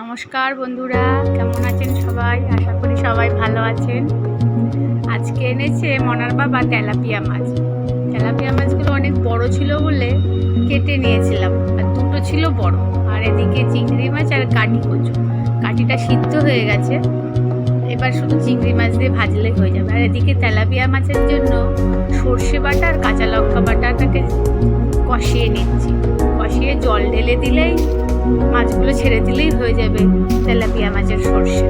নমস্কার বন্ধুরা, কেমন আছেন সবাই? আশা করি সবাই ভালো আছেন। আজকে এনেছে মনার বাবা তেলাপিয়া মাছ। তেলাপিয়া মাছগুলো অনেক বড় ছিল বলে কেটে নিয়েছিলাম, আর দুটো ছিল বড়। আর এদিকে চিংড়ি মাছ আর কাটি কচু। কাটিটা সিদ্ধ হয়ে গেছে। এবার শুধু চিংড়ি মাছ দিয়ে ভাজলে হয়ে যাবে। আর এদিকে তেলাপিয়া মাছের জন্য সর্ষে বাটা আর কাঁচা লঙ্কা বাটাটাকে কষিয়ে নিচ্ছি। কষিয়ে জল ঢেলে দিলেই মাছগুলো ছেড়ে দিলেই হয়ে যাবে তেলাপিয়া মাছের সর্ষে।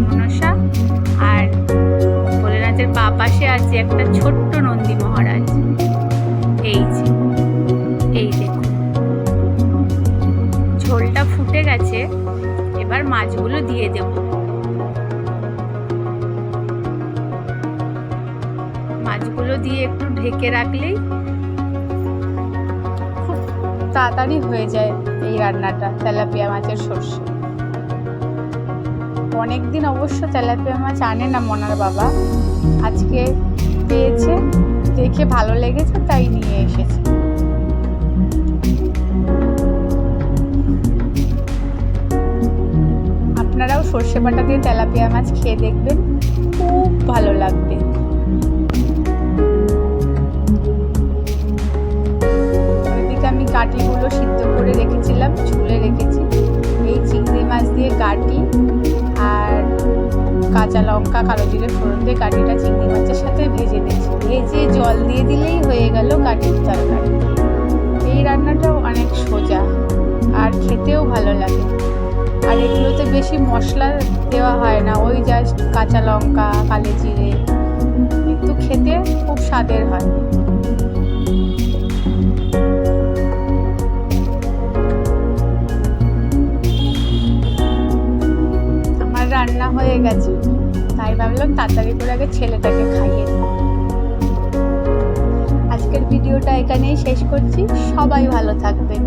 মনসা আর ভোলেনাথের বা পাশে আছে একটা ছোট্ট নন্দী মহারাজ। এই যে, এই দেখুন। ঝোলটা ফুটে গেছে, এবার মাছগুলো দিয়ে দেব। মাছগুলো দিয়ে একটু ঢেকে রাখলেই খুব তাড়াতাড়ি হয়ে যায় এই রান্নাটা, তেলাপিয়া মাছের সর্ষে। অনেক দিন অবশ্য তেলাপিয়া মাছ আনে না মনার বাবা। আজকে পেয়েছে, দেখে ভালো লেগেছে, তাই নিয়ে এসেছে। আপনারাও সর্ষে বাটা দিয়ে তেলাপিয়া মাছ খেয়ে দেখবেন, খুব ভালো লাগবে। আমি কাটিগুলো সিদ্ধ করে রেখেছিলাম, ঝুলে রেখেছি। এই চিংড়ি মাছ দিয়ে কাটি লঙ্কা, কালো জিরে, ফোড়ন দিয়ে কাটিটা চিংড়ি মাছের সাথে ভেজে দিয়েছি ভেজে জল দিয়ে দিলেই হয়ে গেল কাটির তরকারি। এই রান্নাটাও অনেক সোজা আর খেতেও ভালো লাগে। আর এগুলোতে বেশি মশলা দেওয়া হয় না, ওই জাস্ট কাঁচা লঙ্কা, কালো জিরে, কিন্তু খেতে খুব স্বাদের হয়। রান্না হয়ে গেছে। তাই ভাবলাম তাড়াতাড়ি করে আগে ছেলেটাকে খাইয়ে। আজকের ভিডিওটা এখানেই শেষ করছি সবাই ভালো থাকবেন